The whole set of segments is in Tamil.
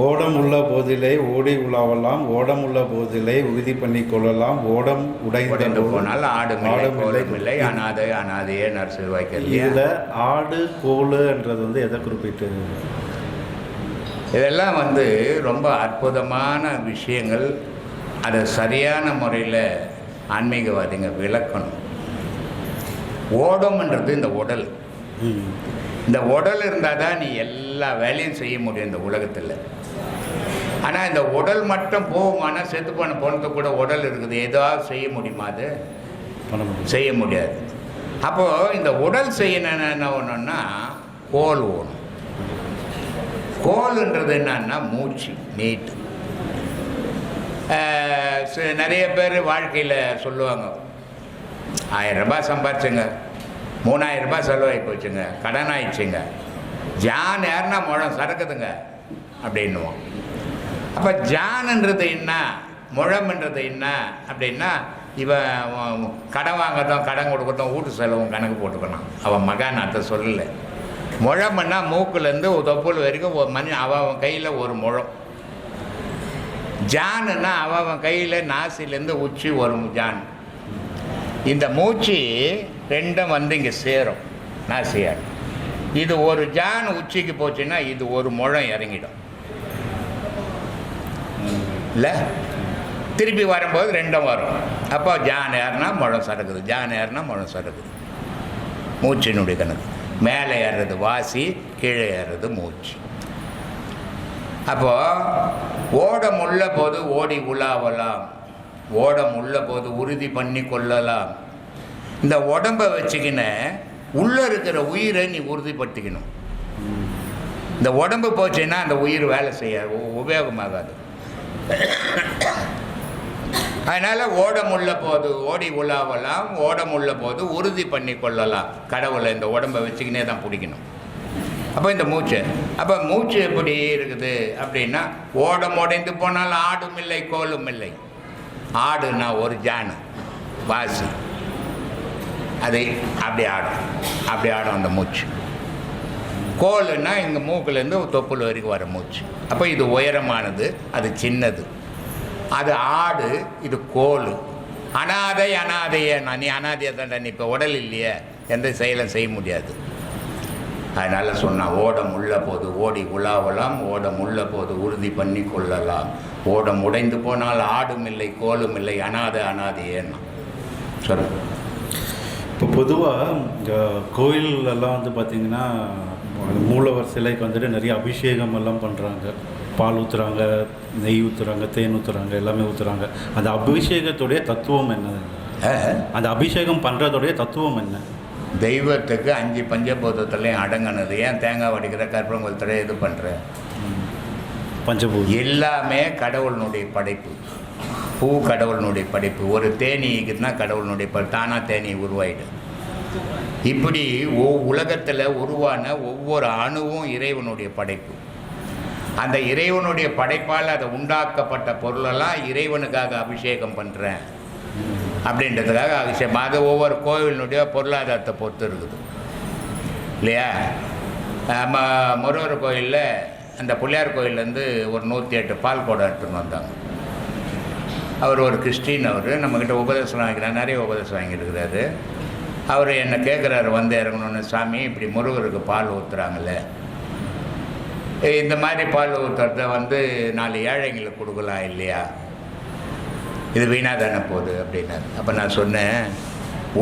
ஓடம் உள்ள போதிலே ஓடி உலாவலாம் ஓடம் உள்ள போதிலே உறுதி பண்ணி கொள்ளலாம் ஓடம் உடைந்த போனால் இல்லை ஆடும் இல்லை. அனாதை அனாதையே நரசில் வைக்கல இதுல ஆடு கோலுன்றது வந்து எதை குறிப்பிட்டு இதெல்லாம் வந்து ரொம்ப அற்புதமான விஷயங்கள் அதை சரியான முறையில் ஆன்மீகவாதிங்க விளக்கணும் ஓடம்ன்றது இந்த உடல். இந்த உடல் இருந்தால் தான் நீ எல்லா வேலையும் செய்ய முடியும் இந்த உலகத்தில். ஆனால் இந்த உடல் மட்டும் போகுமானா செத்து போன போனது கூட உடல் இருக்குது. ஏதாவது செய்ய முடியுமா அது? செய்ய முடியாது. அப்போது இந்த உடல் செய்யணும் என்ன ஒன்றுன்னா கோல் ஓணும் கோல்ன்றது என்னன்னா மூச்சு நீட்டு நிறைய பேர் வாழ்க்கையில் சொல்லுவாங்க ஆயிரம் ரூபாய் சம்பாரிச்சுங்க. மூணாயிரம் ரூபாய் செலவாகி போச்சுங்க. கடன் ஆயிடுச்சுங்க ஜான் யாருன்னா முழம் சறக்குதுங்க. அப்படின்னுவோம். அப்போ ஜான்ன்றது என்ன? முழம்ன்றது என்ன? அப்படின்னா இவன் கடன் வாங்கட்டும் கடன் கொடுக்கட்டும் வீட்டு செலவும் கணக்கு போட்டுக்கணும். அவன் மகான் அதை சொல்லலை. முழம்னா மூக்குலேருந்து தொப்புள் வரைக்கும் ஒரு மணி அவன் அவன் கையில் ஒரு முழம். ஜானுன்னா அவன் அவன் கையில் நாசிலேருந்து உச்சி ஒரு ஜான். இந்த மூச்சு ரெண்டும் வந்து இங்கே சேரும். நாசியார் இது ஒரு ஜான் உச்சிக்கு போச்சுன்னா இது ஒரு முழம் இறங்கிடும். இல்லை? திருப்பி வரும்போது ரெண்டும் வரும். அப்போ ஜான் ஏறுனா முழம் சறுக்குது. ஜான் ஏறுனா முழம் சறுக்குது. மூச்சினுடைய கணக்கு. மேலே ஏறுறது வாசி கீழே ஏறுறது மூச்சு. அப்போது ஓடம் உள்ள போது ஓடி உலாவலாம். ஓடம் உள்ள போது உறுதி பண்ணி கொள்ளலாம். இந்த உடம்பை வச்சுக்கின உள்ளே இருக்கிற உயிரை நீ உறுதிப்படுத்திக்கணும். இந்த உடம்பு போச்சுன்னா அந்த உயிர் வேலை செய்ய உ- உபயோகமாகாது. அதனால் ஓடமுள்ள போது ஓடி உலாவலாம் ஓடமுள்ள போது உறுதி பண்ணி கொள்ளலாம். கடவுளை இந்த உடம்பை வச்சுக்கினே தான் பிடிக்கணும். அப்போ இந்த மூச்சு அப்போ மூச்சு எப்படி இருக்குது அப்படின்னா ஓடம் உடைந்து போனால் ஆடும் இல்லை கோலும் இல்லை. ஆடுனா ஒரு ஜானு வாசி. அது அப்படி ஆடும் அப்படி ஆடும் அந்த மூச்சு. கோல்னா இங்கே மூக்குலேருந்து தொப்புள் வரைக்கும் வர மூச்சு. அப்போ இது உயரமானது அது சின்னது. அது ஆடு இது கோல் அனாதை அனாதைய நான் நீ அனாதையை தான்டா நீ இப்போ உடல் இல்லையே எந்த செயலும் செய்ய முடியாது. அதனால் சொன்னான் ஓடம் உள்ள போது ஓடி உலாவலாம் ஓடம் உள்ள போது உறுதி பண்ணி கொள்ளலாம். ஓடம் உடைந்து போனால் ஆடும் இல்லை கோலும் இல்லை அனாதை அனாதையேன்னா. சொல்லு பொதுவாக கோயிலெல்லாம் வந்து பார்த்திங்கன்னா மூலவர் சிலைக்கு வந்துட்டு நிறைய அபிஷேகம் எல்லாம் பண்ணுறாங்க பால் ஊற்றுறாங்க நெய் ஊற்றுறாங்க தேன் ஊற்றுறாங்க எல்லாமே ஊற்றுறாங்க அந்த அபிஷேகத்துடைய தத்துவம் என்ன? அந்த அபிஷேகம் பண்ணுறதுடைய தத்துவம் என்ன? தெய்வத்துக்கு அஞ்சு பஞ்சபூதத்துலேயும் அடங்கினது. ஏன் தேங்காய் வடிக்கிற கற்பூரங்குளத்தில் இது பண்ணுற பஞ்சபூதி எல்லாமே கடவுளினுடைய படைப்பு. பூ கடவுளினுடைய படைப்பு. ஒரு தேனி இருக்குதுன்னா கடவுளினுடைய தானாக தேனி உருவாயிடும். இப்படி ஓ உலகத்தில் உருவான ஒவ்வொரு அணுவும் இறைவனுடைய படைப்பு. அந்த இறைவனுடைய படைப்பால் அதை உண்டாக்கப்பட்ட பொருளெல்லாம் இறைவனுக்காக அபிஷேகம் பண்ணுறேன் அப்படின்றதுக்காக அபிஷேகம். அது ஒவ்வொரு கோவிலினுடைய பொருளாதாரத்தை பொறுத்து இருக்குது. இல்லையா? நம்ம முருகர் கோயிலில் அந்த பிள்ளையார் கோயிலேருந்து ஒரு நூற்றி எட்டு பால் குடம் எடுத்துன்னு வந்தாங்க. அவர் ஒரு கிறிஸ்டின் அவர். நம்மக்கிட்ட உபதேசம் வாங்கிக்கிறார். நிறைய உபதேசம் வாங்கியிருக்கிறாரு. அவர் என்னை கேட்குறாரு வந்து இறங்கணுன்னு சாமி இப்படி முருகருக்கு பால் ஊற்றுறாங்களே இந்த மாதிரி பால் ஊற்றுறத வந்து நாலு ஏழைங்களுக்கு கொடுக்கலாம் இல்லையா? இது வீணாக தானே போகுது அப்படின்னாரு. அப்போ நான் சொன்னேன்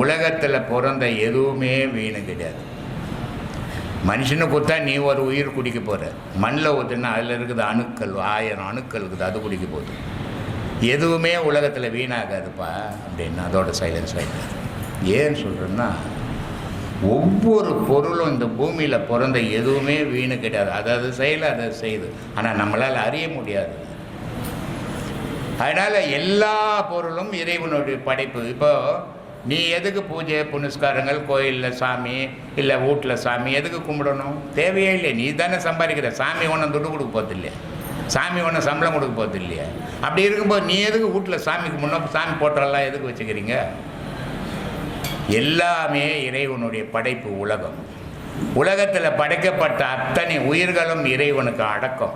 உலகத்தில் பிறந்த எதுவுமே வீணு கிடையாது. மனுஷனை கொடுத்தா நீ ஒரு உயிர் குடிக்க போகிற மண்ணில் ஊற்றுனா அதில் இருக்குது அணுக்கள் ஆயிரம் அணுக்கள் இருக்குது அது குடிக்க போகுது. எதுவுமே உலகத்தில் வீணாகாதுப்பா அப்படின்னு அதோட சைலன்ஸ் ஆகிட்டார் ஏன்னு சொல்கிறேன்னா ஒவ்வொரு பொருளும் இந்த பூமியில் பிறந்த எதுவுமே வீணு கிடையாது. அதாவது செய்யலை அதை செய்யுது ஆனால் நம்மளால் அறிய முடியாது. அதனால் எல்லா பொருளும் இறைவனுடைய படைப்பு. இப்போ நீ எதுக்கு பூஜை புனஸ்காரங்கள் கோயிலில் சாமி இல்லை வீட்டில் சாமி எதுக்கு கும்பிடணும்? தேவையே இல்லை நீ தானே சம்பாதிக்கிற. சாமி ஒன்றும் துட்டு கொடுக்க போகிறது இல்லையா. சாமி ஒன்றும் சம்பளம் கொடுக்க போகிறது இல்லையா. அப்படி இருக்கும்போது நீ எதுக்கு வீட்டில் சாமிக்கு முன்னே சாமி போட்டோலாம் எதுக்கு வச்சுக்கிறீங்க? எல்லாமே இறைவனுடைய படைப்பு உலகம். உலகத்தில் படைக்கப்பட்ட அத்தனை உயிர்களும் இறைவனுக்கு அடக்கம்.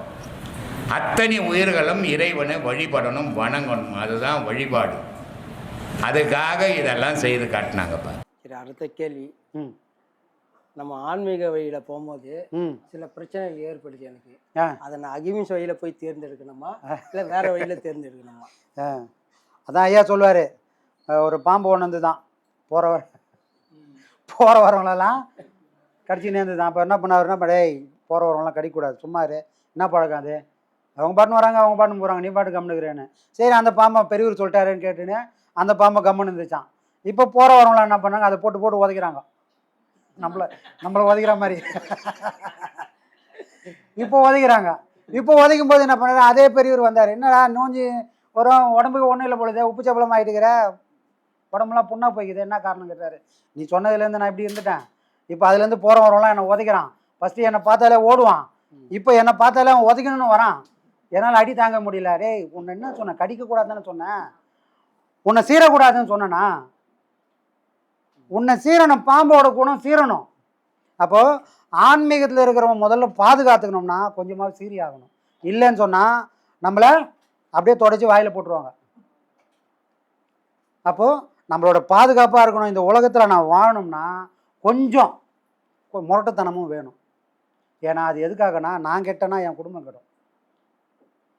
அத்தனை உயிர்களும் இறைவனை வழிபடணும் வணங்கணும். அதுதான் வழிபாடு. அதுக்காக இதெல்லாம் செய்து காட்டினாங்கப்பா சரி அடுத்த கேள்வி. ம். நம்ம ஆன்மீக வழியில் போகும்போது ம். சில பிரச்சனைகள் ஏற்படுது எனக்கு. ஆ. அதை நான் அகிமிஸ் வழியில் போய் தேர்ந்தெடுக்கணுமா? இல்லை வேற வழியில் தேர்ந்தெடுக்கணுமா? ஆ. அதான் ஐயா சொல்லுவார் ஒரு பாம்பு ஒன்று தான் போகிற போகிற வரவங்களெல்லாம் கடிச்சு நேர்ந்து தான். அப்போ என்ன பண்ணாருன்னா இப்போ டேய் போகிற வரவங்களாம் கடிக்கக்கூடாது. சும்மா இரு. என்ன பழக்கம் அது? அவங்க பாட்டுன்னு வராங்க அவங்க பாட்டுன்னு போகிறாங்க நீ பாட்டு கம்முனுக்குறேன்னு. சரி அந்த பாம்பை பெரியவர் சொல்லிட்டாருன்னு கேட்டுன்னு அந்த பாம்பை கம்முன்னு இருந்துச்சான் இப்போ போகிற வரவங்களாம் என்ன பண்ணாங்க? அதை போட்டு போட்டு உதைக்கிறாங்க. நம்மளை நம்மளை உதைக்கிற மாதிரி. இப்போ உதைக்கிறாங்க. இப்போ உதைக்கும் போது என்ன பண்ணாரு? அதே பெரியவர் வந்தார். என்னடா நோஞ்சி வரும் உடம்புக்கு ஒன்றும் இல்லை பொழுது உப்பு சப்பளம் ஆகிட்டுக்கிற உடம்புலாம் புண்ணா போய்க்குது. என்ன காரணம் கேட்டாரு. நீ சொன்னதுலேருந்து நான் இப்படி இருந்துட்டேன். இப்போ அதுலேருந்து போகிற வரவங்களாம் என்னை உதைக்கிறான். ஃபஸ்ட்டு என்னை பார்த்தாலே ஓடுவான். இப்போ என்னை பார்த்தாலே அவன் உதைக்கணும்னு வரான். என்னால் அடி தாங்க முடியல. டேய் உன்னை என்ன சொன்னேன்? கடிக்கக்கூடாதுன்னு சொன்னேன்? உன்னை சீரக்கூடாதுன்னு சொன்னேனா? உன்னை சீரணும் பாம்போட குணம் சீரணும் அப்போது ஆன்மீகத்தில் இருக்கிறவன் முதல்ல பாதுகாத்துக்கணும்னா கொஞ்சமாக சீரி ஆகணும் இல்லைன்னு சொன்னால் நம்மளை அப்படியே தொடச்சி வாயில் போட்டுருவாங்க. அப்போது நம்மளோட பாதுகாப்பாக இருக்கணும். இந்த உலகத்தில் நான் வாழணும்னா கொஞ்சம் கொ- முரட்டுத்தனமும் வேணும். ஏன்னா அது எதுக்காகனா நான் கெட்டனா என் குடும்பம் கெடும்.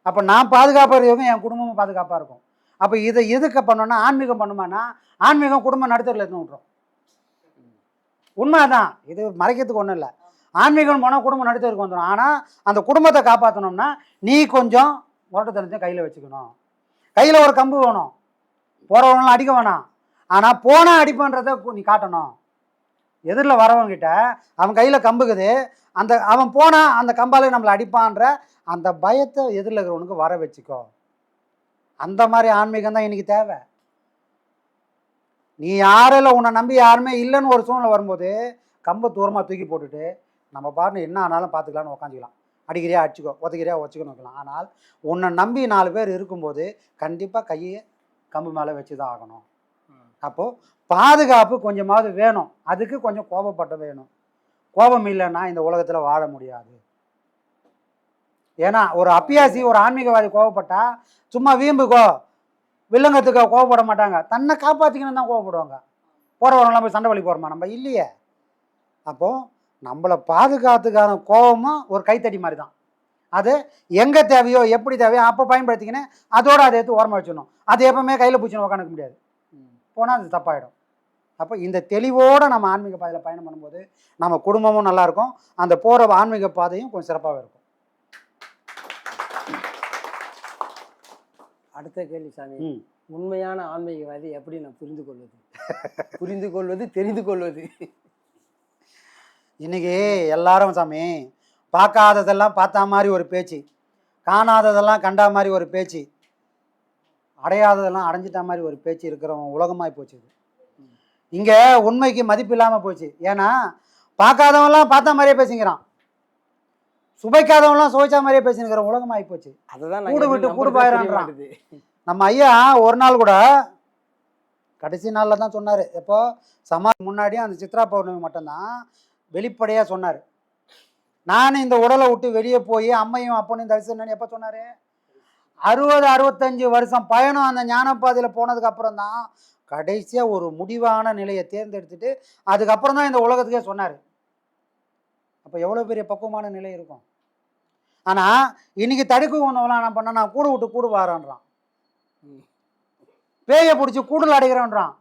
அப்போ நான் பாதுகாப்பாக இருக்கவங்க என் குடும்பமும் பாதுகாப்பாக இருக்கும். அப்போ இதை எதுக்கு பண்ணோன்னா ஆன்மீகம் பண்ணுமானா ஆன்மீகம் குடும்பம் நடுத்தரில் எடுத்து விட்றோம் உண்மைதான். இது மறைக்கிறதுக்கு ஒன்றும் இல்லை. ஆன்மீகம் போனால் குடும்பம் நடுத்தருக்கு வந்துடும் ஆனால் அந்த குடும்பத்தை காப்பாற்றணும்னா நீ கொஞ்சம் முரட்டுத்தனத்தையும் கையில் வச்சுக்கணும். கையில் ஒரு கம்பு வேணும். போகிறவங்களாம் அடிக்க வேணாம். ஆனால் போனால் அடிப்பன்றதை நீ காட்டணும். எதிரில் வரவங்கிட்ட அவன் கையில் கம்புக்குது. அந்த அவன் போனால் அந்த கம்பாலே நம்மளை அடிப்பான்ற அந்த பயத்தை எதிரில் இருக்கிறவனுக்கு வர வச்சுக்கோ. அந்த மாதிரி ஆன்மீகம் தான் இன்னைக்கு தேவை. நீ யாரில் உன்னை நம்பி யாருமே இல்லைன்னு ஒரு சூழ்நிலை வரும்போது கம்பை தூரமாக தூக்கி போட்டுட்டு நம்ம பாட்டு என்ன ஆனாலும் பார்த்துக்கலான்னு உக்காந்துக்கலாம். அடிக்கிறியா அடிச்சுக்கோ உதைக்கிறியா வச்சுக்கணும் வைக்கலாம் ஆனால் உன்னை நம்பி நாலு பேர் இருக்கும்போது கண்டிப்பாக கையை கம்பு மேலே வச்சு தான் ஆகணும். அப்போது பாதுகாப்பு கொஞ்சமாவது வேணும். அதுக்கு கொஞ்சம் கோபப்பட்ட வேணும். கோபம் இல்லைன்னா இந்த உலகத்தில் வாழ முடியாது. ஏன்னா ஒரு அப்பியாசி ஒரு ஆன்மீகவாதி கோவப்பட்டா சும்மா வீம்புக்கோ வில்லங்கத்துக்கோ கோவப்பட மாட்டாங்க. தன்னை காப்பாற்றிக்கணும் தான் கோவப்படுவாங்க போகிறவங்களாம் போய் சண்டை வழி போகிறோமா நம்ம? இல்லையே. அப்போது நம்மளை பாதுகாத்துக்கான கோபமும் ஒரு கைத்தடி மாதிரி தான் அது எங்கே தேவையோ எப்படி தேவையோ அப்போ பயன்படுத்திக்கின்னு அதோட அதை எடுத்து ஓரமாக வச்சிடணும். அது எப்பவுமே கையில் பிடிச்சின்னு உட்காந்துக்க முடியாது. போனால் அது தப்பாயிடும். அப்போ இந்த தெளிவோடு நம்ம ஆன்மீக பாதையில் பயணம் பண்ணும்போது நம்ம குடும்பமும் நல்லாயிருக்கும். அந்த போகிற ஆன்மீக பாதையும் கொஞ்சம் சிறப்பாகவே இருக்கும். அடுத்த கேள்வி சாமி. உண்மையான ஆன்மீகவாதி எப்படி நான் புரிந்து கொள்வது? புரிந்து கொள்வது தெரிந்து கொள்வது? இன்னைக்கு எல்லாரும் சாமி பார்க்காததெல்லாம் பார்த்தா மாதிரி ஒரு பேச்சு. காணாததெல்லாம் கண்டா மாதிரி ஒரு பேச்சு. அடையாததெல்லாம் அடைஞ்சிட்டா மாதிரி ஒரு பேச்சு இருக்கிறவன் உலகமாய் போச்சு இங்கே உண்மைக்கு மதிப்பு இல்லாமல் போச்சு. ஏன்னா பார்க்காதவன்லாம் பார்த்த மாதிரியே பேசிக்கிறான். சுவைக்காதவன்லாம் சுவைச்சா மாதிரியே பேசினுக்கிற உலகமாகி போச்சு. அதுதான் கூடு விட்டு கூடு பாயிறான்றான். மாட்டுது நம்ம ஐயா ஒரு நாள் கூட கடைசி நாளில் தான் சொன்னார். எப்போ? சமா முன்னாடியும் அந்த சித்ரா பௌர்ணமி மட்டும்தான் வெளிப்படையாக சொன்னார். நான் இந்த உடலை விட்டு வெளியே போய் அம்மையும் அப்பனையும் தரிசனம் எப்போ சொன்னார்? அறுபது அறுபத்தஞ்சு வருஷம் பயணம் அந்த ஞானப்பாதையில் போனதுக்கு அப்புறம் தான் கடைசியாக ஒரு முடிவான நிலையை தேர்ந்தெடுத்துட்டு அதுக்கப்புறம் தான் இந்த உலகத்துக்கே சொன்னார். அப்போ எவ்வளோ பெரிய பக்குவமான நிலை இருக்கும். ஆனால் இன்னைக்கு தடுக்கு ஒன்றுலாம் என்ன பண்ண நான் கூடு விட்டு கூடு வாரன்றான். பேயை பிடிச்சி கூடுல அடைக்கிறோன்றான்.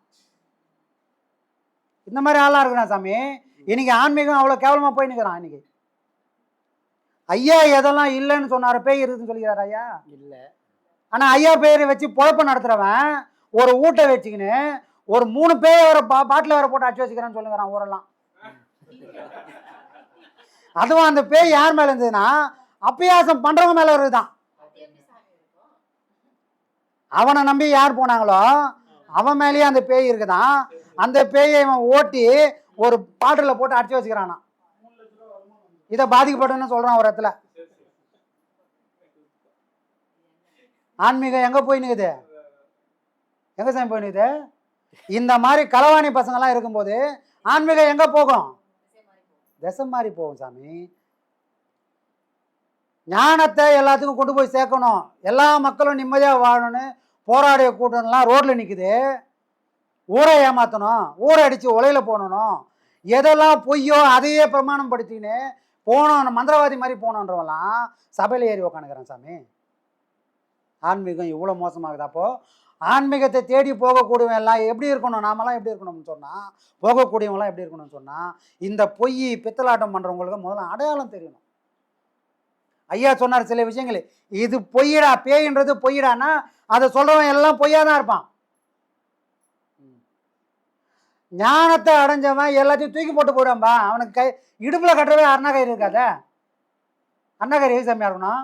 இந்த மாதிரி ஆளாக இருக்கிறான் சாமி. இன்னைக்கு ஆன்மீகம் அவ்வளோ கேவலமாக போய் நிற்கிறான் இன்னைக்கு. ஐயா எதெல்லாம் இல்லைன்னு சொன்னார் பேய் இருக்குதுன்னு சொல்லிக்கிறார் ஐயா. இல்ல. ஆனால் ஐயா பேரை வச்சு பொழப்ப நடத்துகிறவன் ஒரு ஊட்டை வச்சுக்கின்னு ஒரு மூணு பேய் வேற பா பாட்டில் வேற போட்டு அடிச்சு வச்சுக்கிறேன்னு சொல்லுங்கிறான் ஊரெல்லாம். அதுவும் அந்த பேய் யார் மேலே இருந்ததுன்னா அப்பியாசம் பண்ணுறவங்க மேலே இருக்குதான் அவனை நம்பி யார் போனாங்களோ அவன் மேலேயே அந்த பேய் இருக்குதான். அந்த பேயை இவன் ஓட்டி ஒரு பாட்டில் போட்டு அடிச்சு வச்சுக்கிறானா இதை பாதிக்கப்பட்டேன்னு சொல்கிறான் ஒரு இடத்துல. ஆன்மீகம் எங்க போய் நிற்குது எங்க சாமி போய் நிற்குது இந்த மாதிரி களவாணி பசங்கள்லாம் இருக்கும்போது ஆன்மீகம் எங்க போகும்? திசை மாதிரி போகும் சாமி. ஞானத்தை எல்லாத்துக்கும் கொண்டு போய் சேர்க்கணும். எல்லா மக்களும் நிம்மதியாக வாழணும்னு போராடிய கூட்டம்லாம் ரோட்டில் நிற்குது ஊரை ஏமாற்றணும் ஊரை அடித்து உலையில் போனணும் எதெல்லாம் பொய்யோ அதையே பிரமாணம் படுத்தின்னு போனோம் மந்திரவாதி மாதிரி போனோன்றவெல்லாம் சபையில் ஏறி உக்காந்துக்கிறான் சாமி. ஆன்மீகம் இவ்வளோ மோசமாகுது. அப்போது ஆன்மீகத்தை தேடி போகக்கூடியவன் எல்லாம் எப்படி இருக்கணும்? நாமெல்லாம் எப்படி இருக்கணும்னு சொன்னால் போகக்கூடியவங்களாம் எப்படி இருக்கணும்னு சொன்னால் இந்த பொய் பித்தலாட்டம் பண்ணுறவங்களுக்கு முதல்ல அடையாளம் தெரியணும். ஐயா சொன்னார் சில விஷயங்கள். இது பொய்யடா பேயின்றது பொய்யடானா அதை சொல்கிறவன் எல்லாம் பொய்யா தான் இருப்பான். ஞானத்தை அடைஞ்சவன் எல்லாத்தையும் தூக்கி போட்டு போயிடுவான்பா. அவனுக்கு கை இடுப்பில் கட்டுறவே அருணாகயிறு இருக்காத. அருணாகயிறு எது சாமியா இருக்கணும்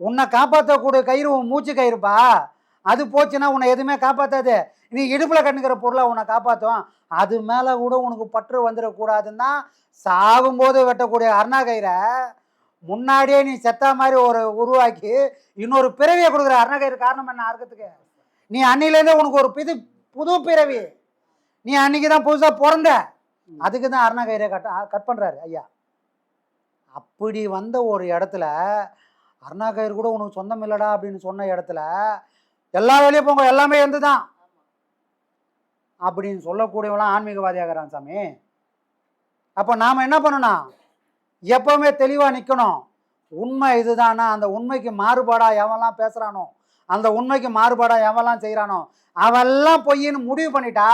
உன்னை காப்பாற்றக்கூடிய கயிறு உன் மூச்சு கயிறுப்பா. அது போச்சுன்னா உன்னை எதுவுமே காப்பாற்றாது நீ இடுப்பில் கட்டுக்கிற பொருளை உன்னை காப்பாற்றும் அது மேலே கூட உனக்கு பற்று வந்துடக்கூடாதுன்னா சாகும்போது வெட்டக்கூடிய அருணாகயிறை முன்னாடியே நீ செத்தா மாதிரி ஒரு உருவாக்கி இன்னொரு பிறவியை கொடுக்குற அருணகயிறு காரணம் என்ன அர்க்கத்துக்கு நீ அன்னிலேருந்தே உனக்கு ஒரு புது புது பிறவி. நீ அன்னைக்கு தான் புதுசாக பிறந்த அதுக்கு தான் அருணகயிறை கட் கட் பண்ணுறாரு ஐயா. அப்படி வந்த ஒரு இடத்துல அருணாகயிறு கூட உனக்கு சொந்தம் இல்லடா அப்படின்னு சொன்ன இடத்துல எல்லா வேலையும் போங்க எல்லாமே எந்து தான் அப்படின்னு சொல்லக்கூடியவங்களாம் ஆன்மீகவாதியாகிறான் சாமி. அப்போ நாம் என்ன பண்ணணும்? எப்பவுமே தெளிவாக நிற்கணும் உண்மை இதுதானா? அந்த உண்மைக்கு மாறுபாடாக எவன்லாம் பேசுகிறானோ அந்த உண்மைக்கு மாறுபாடாக எவன்லாம் செய்கிறானோ அவெல்லாம் பொய்ன்னு முடிவு பண்ணிட்டா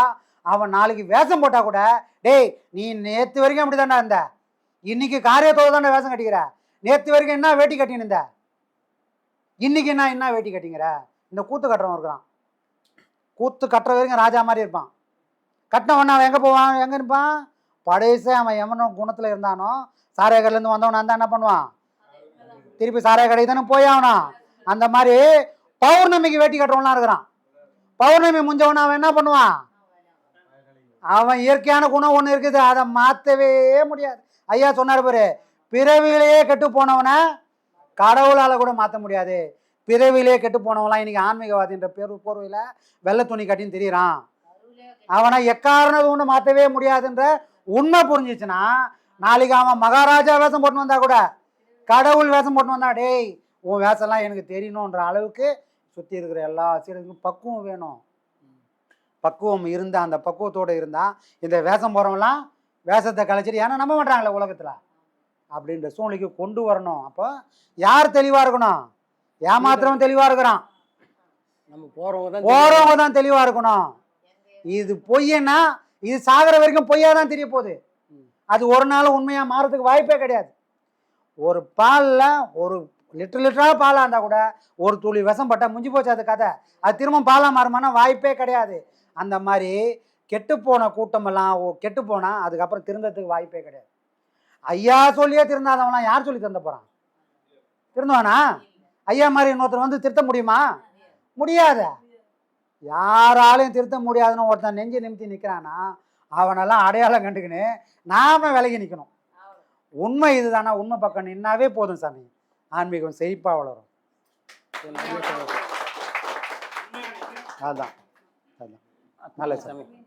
அவன் நாளைக்கு வேஷம் போட்டால் கூட டேய் நீ நேற்று வரைக்கும் அப்படி தானே இருந்த. இன்னைக்கு காரியத்தோடு தானே வேஷம் கட்டிக்கிற. நேற்று வரைக்கும் என்ன வேட்டி கட்டின்னு இன்னைக்கு என்ன என்ன வேட்டி கட்டிங்கிற? இந்த கூத்து கட்டுறவன் இருக்கிறான். கூத்து கட்டுற வரைக்கும் ராஜா மாதிரி இருப்பான். கட்டினவன் அவன் எங்கே போவான்? எங்கே இருப்பான்? படைசே அவன் எவனோ குணத்தில் இருந்தானோ சாராய கடையிலேருந்து இருந்தால் என்ன பண்ணுவான்? திருப்பி சாராய தானே போய் ஆகணும். அந்த மாதிரி பௌர்ணமிக்கு வேட்டி கட்டுறவன்லாம் இருக்கிறான். பௌர்ணமி முடிஞ்சவன அவன் என்ன பண்ணுவான்? அவன் இயற்கையான குணம் ஒன்று இருக்குது அதை மாற்றவே முடியாது. ஐயா சொன்னார் பாரு பிறவியிலேயே கெட்டு போனவனை கடவுளால் கூட மாற்ற முடியாது. பிறவியிலேயே கெட்டு போனவன்லாம் இன்றைக்கி ஆன்மீகவாதின்ற பேர் போர்வையில் வெள்ளை துணி கட்டின்னு தெரியிறான். அவனை எக்காரணம் ஒன்று மாற்றவே முடியாதுன்ற உண்மை புரிஞ்சிச்சுன்னா நாளைக்கு அவன் மகாராஜா வேஷம் போட்டு வந்தா கூட கடவுள் வேஷம் போட்டு வந்தா டேய் உன் வேஷம்லாம் எனக்கு தெரியணுன்ற அளவுக்கு சுற்றி இருக்கிற எல்லா சீடருக்கும் பக்குவம் வேணும். பக்குவம் இருந்தா அந்த பக்குவத்தோடு இருந்தா இந்த வேஷம் போகிறவங்களாம் வேஷத்தை கலைச்சிட்டு ஏன்னா நம்ப மாட்டாங்களே உலகத்தில்? அப்படின்ற சூழ்நிலைக்கு கொண்டு வரணும். அப்போ யார் தெளிவாக இருக்கணும்? ஏமாத்திரவன் தெளிவாக இருக்கிறான். நம்ம போறவங்க தான் போறவங்க தான் தெளிவா இருக்கணும். இது பொய்யன்னா இது சாகிற வரைக்கும் பொய்யா தான் தெரிய போகுது. அது ஒரு நாள் உண்மையா மாறதுக்கு வாய்ப்பே கிடையாது. ஒரு பால்ல ஒரு லிட்டர் லிட்டரா பாலா இருந்தா கூட ஒரு துளி விஷம் பட்டா முடிஞ்சு போச்சு அது கதை. அது திரும்ப பாலா மாறுமானா வாய்ப்பே கிடையாது. அந்த மாதிரி கெட்டு போன கூட்டமெல்லாம் ஓ கெட்டு போனா அதுக்கப்புறம் திருந்ததுக்கு வாய்ப்பே கிடையாது. ஐயா சொல்லியே திருந்தாதவன்லாம் யார் சொல்லி தந்த போறான்? திருந்துவானா? ஐயா மாதிரி இன்னொருத்தர் வந்து திருத்த முடியுமா? முடியாத. யாராலையும் திருத்த முடியாதுன்னு ஒருத்தன் நெஞ்சு நிமித்தி நிற்கிறானா அவனெல்லாம் அடையாளம் கண்டுக்கின்னு நாம விலகி நிற்கணும் உண்மை இதுதானா? உண்மை பக்கம் நின்னாவே போதும் சாமி. ஆன்மீகம் செழிப்பாக வளரும். அதுதான் அதுதான் நல்ல சாமி சாமி